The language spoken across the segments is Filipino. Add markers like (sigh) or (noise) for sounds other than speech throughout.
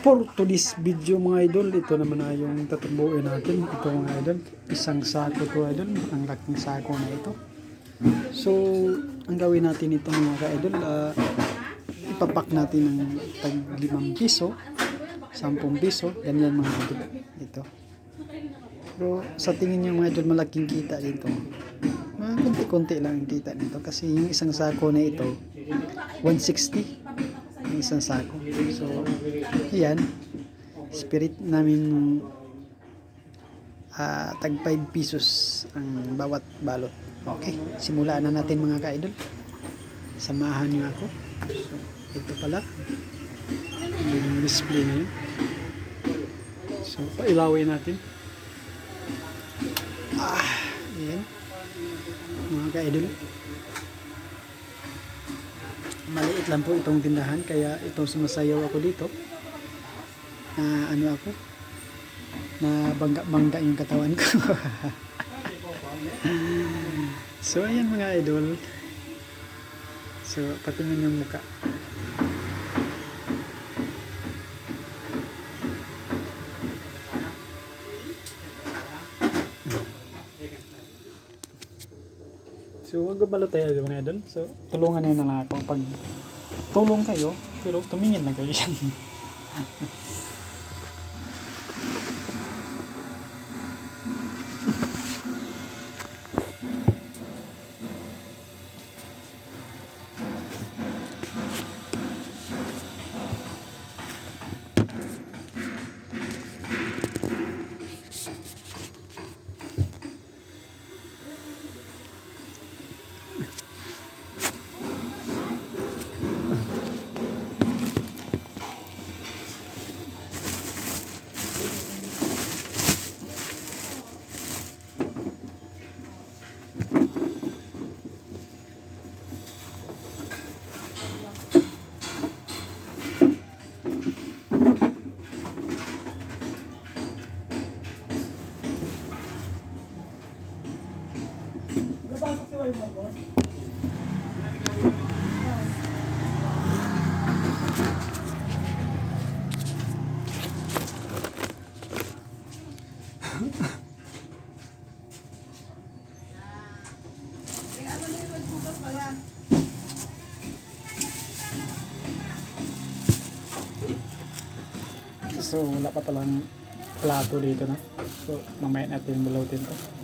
for today's video mga idol, ito naman na yung tatrabuhin natin. Ito mga idol, isang sako to idol, ang laking sako na ito. So, ang gawin natin ito mga idol, ah, ipapak natin ng tag 5 piso, 10 piso, ganyan mga idol. Ito. Pero sa tingin niyo mga idol, malaking kita dito. Mga konti-konti lang ang kita nito kasi yung isang sako na ito, 160 yung isang sako. So, yan. Spirit namin ah tag 5 pesos ang bawat balot. Okay, simulaan na natin mga ka-idol. Samahan niyo ako. So, ito pala. Yung display na yun. So, pailawin natin. Ah, yan. Mga ka-idol maliit lang po itong tindahan kaya ito sumasayaw ako dito. Na ano ako? Na bangga bangga yung katawan ko. (laughs) So ayan mga idol. So patingin yung muka So, wag balo tayo mga idol. So, tulungan niyo na lang ako pag tulong kayo, pero tumingin lang kayo yan. (laughs) So, wala pa palang plato dito na. So, mamaya natin bulutin to.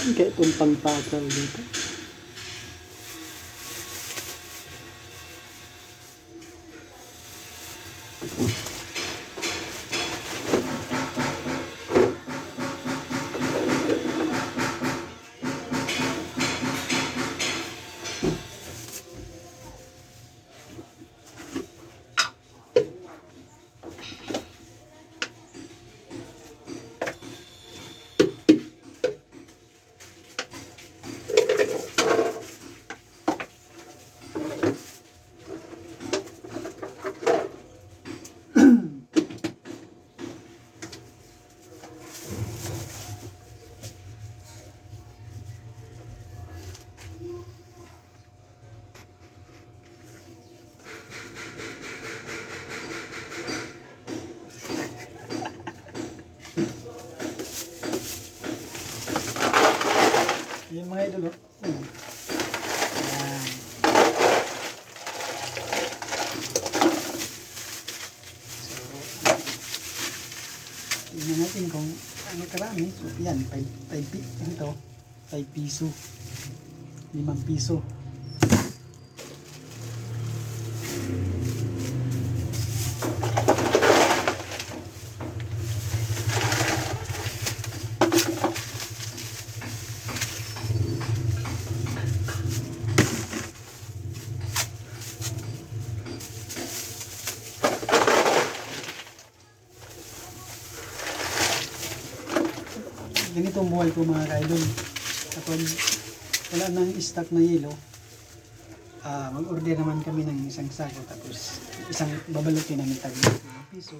Saan kaya itong pangtakal dito? Yung mga idol, oh. Ayan. Ayan. So, tignan natin kung ano karami. So, yan, 5, 5 pi- ito, 5 piso. 5 piso. Ganito ang buhay ko mga ka-idol. Kapag wala nang stock na yelo, ah mag-order naman kami ng isang sako tapos isang babalutin namin tag piso.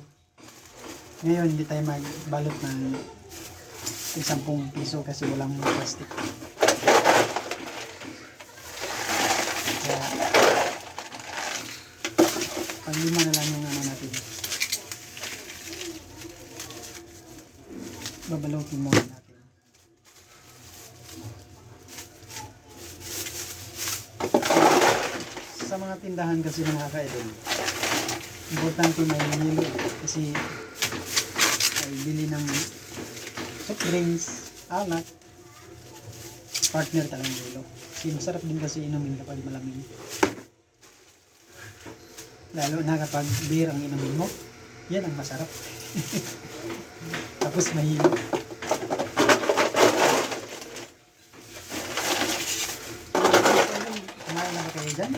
Ngayon, hindi tayo magbalot ng isang piso kasi walang plastic. Kaya, pang lima na lang yung ano natin. Babalutin muna natin. Sa mga tindahan kasi ng mga ka-idol, importante may nilo kasi ay bili ng soft drinks, alak, partner talagang nilo. Kasi masarap din kasi inumin kapag malamig. Lalo na kapag beer ang inumin mo, yan ang masarap. (laughs) Tapos mahilo. Kumain na ba kayo dyan?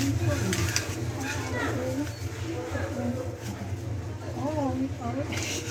Oh, I'm sorry.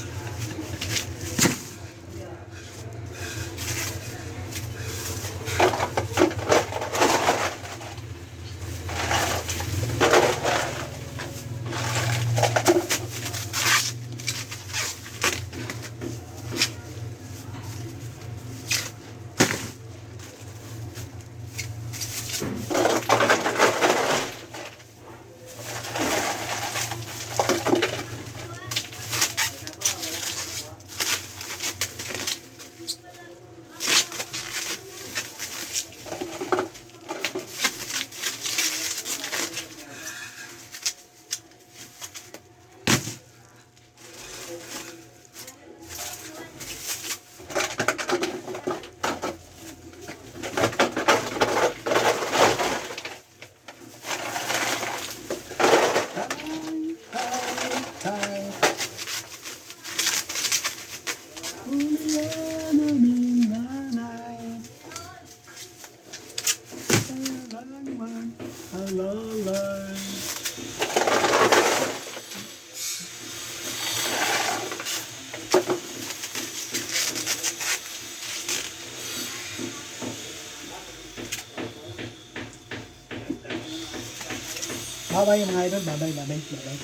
Bye-bye mga idol. Bye-bye, bye-bye, bye-bye.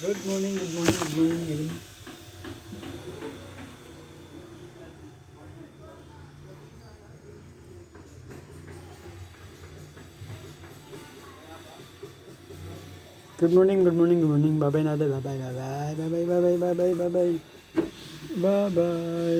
Good morning, good morning, good morning, good morning. Good morning, good morning, good morning. Bye bye, Nada. Bye bye, bye bye, bye bye, bye bye, bye bye, bye bye, bye bye.